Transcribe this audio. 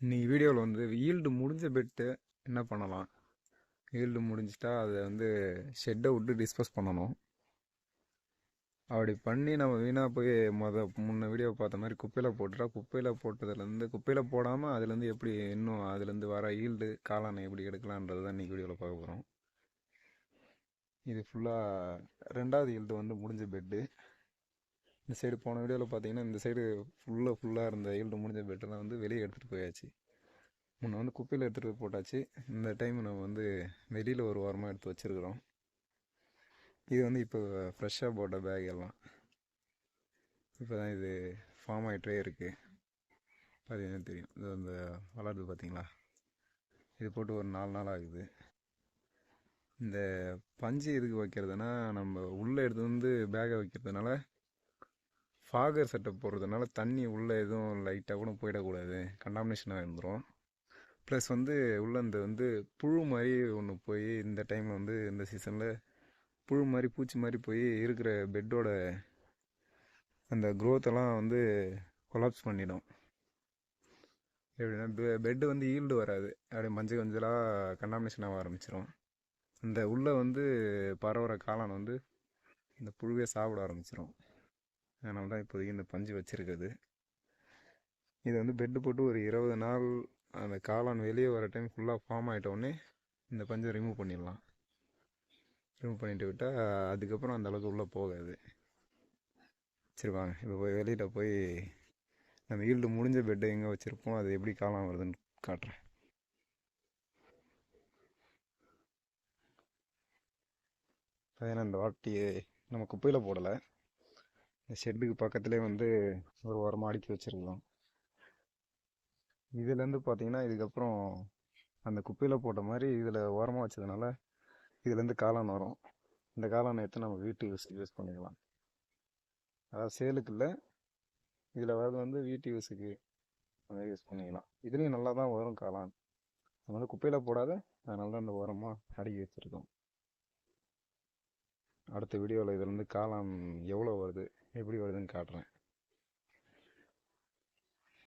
இன்றைக்கி வீடியோவில் வந்து ஈல்டு முடிஞ்ச பெட்டு என்ன பண்ணலாம்? ஈல்டு முடிஞ்சிட்டா அதை வந்து ஷெட்டை விட்டு டிஸ்போஸ் பண்ணணும். அப்படி பண்ணி நம்ம வீணாக போய் மொத முன்ன வீடியோ பார்த்த மாதிரி குப்பையில் போட்டுட்டா குப்பையில் போட்டதுலேருந்து குப்பையில் போடாமல் அதுலேருந்து எப்படி இன்னும் அதுலேருந்து வர ஈல்டு காளானை எப்படி எடுக்கலான்றது தான் இன்றைக்கி வீடியோவில் பார்க்க போகிறோம் இது ஃபுல்லாக ரெண்டாவது ஈல்டு வந்து முடிஞ்ச பெட்டு இந்த சைடு போன வீடியோவில் பார்த்தீங்கன்னா இந்த சைடு ஃபுல்லாக ஃபுல்லாக இருந்த ஈல்டு முடிஞ்ச பெட்டெல்லாம் வந்து வெளியே எடுத்துகிட்டு போயாச்சு. முன்ன வந்து குப்பையில் எடுத்துகிட்டு போட்டாச்சு. இந்த டைம் நம்ம வந்து வெளியில் ஒரு வாரமாக எடுத்து வச்சுருக்குறோம். இது வந்து இப்போ ஃப்ரெஷ்ஷாக போட்ட பேக் எல்லாம். இப்போ தான் இது ஃபார்ம் ஆகிட்டே இருக்குது பார்த்தீங்கன்னா தெரியும். இது அந்த வளருது பார்த்தீங்களா இது போட்டு ஒரு நாலு நாள் ஆகுது. இந்த பஞ்சு எதுக்கு வைக்கிறதுனா நம்ம உள்ளே எடுத்து வந்து பேகை வைக்கிறதுனால ஃபாகர் செட்டப் போடுறதுனால தண்ணி உள்ளே எதுவும் லைட்டாக கூட போயிடக்கூடாது. கண்டாமினேஷனாக இருந்துடும் ப்ளஸ் வந்து உள்ளே இந்த வந்து புழு மாதிரி ஒன்று போய் இந்த டைமில் வந்து இந்த சீசனில் புழு மாதிரி பூச்சி மாதிரி போய் இருக்கிற பெட்டோட அந்த க்ரோத்தெல்லாம் வந்து கொலாப்ஸ் பண்ணிடும். எப்படின்னா பெட்டு வந்து ஈல்டு வராது. அப்படியே மஞ்சள் மஞ்சளாக கண்டாமினேஷன் ஆக ஆரம்பிச்சிடும் இந்த உள்ளே வந்து பரவுற காளான் வந்து இந்த புழுவே சாப்பிட ஆரம்பிச்சிடும் அதனால தான் இப்போதைக்கு இந்த பஞ்சு வச்சுருக்குது இது வந்து பெட்டு போட்டு ஒரு இருபது நாள் அந்த காளான் வெளியே வர டைம் ஃபுல்லாக ஃபார்ம் ஆகிட்டோடனே இந்த பஞ்சை ரிமூவ் பண்ணிடலாம். ரிமூவ் பண்ணிட்டு விட்டால் அதுக்கப்புறம் அந்தளவுக்கு உள்ளே போகாது. சரி வாங்க இப்போ போய் வெளியில் போய் நம்ம ஈல்டு முடிஞ்ச பெட்டை எங்கே வச்சுருப்போம் அது எப்படி காளான் வருதுன்னு காட்டுறேன். ஏன்னா இந்த வாட்டி நம்ம குப்பையில் போடலை. இந்த ஷெட்டுக்கு பக்கத்துலேயே வந்து ஒரு ஓரமாக அடுக்கி வச்சுருக்கோம் இதுலேருந்து பார்த்தீங்கன்னா இதுக்கப்புறம் அந்த குப்பையில் போட்ட மாதிரி இதில் ஓரமாக வச்சதுனால இதுலேருந்து காளான் வரும். இந்த காளான் எடுத்து நம்ம வீட்டு யூஸ் யூஸ் பண்ணிக்கலாம். அதாவது சேலுக்கு இல்லை இதில் வர்றது வந்து வீட்டு யூஸுக்கு அந்த மாதிரி யூஸ் பண்ணிக்கலாம். இதுலேயும் நல்லா தான் வரும் காளான். நம்ம வந்து குப்பையில் போடாத அதனால தான் இந்த ஓரமாக அடுக்கி வச்சுருக்கோம். அடுத்த வீடியோவில் இதுலேருந்து காளான் எவ்வளோ வருது எப்படி வருதுன்னு காட்டுறேன்.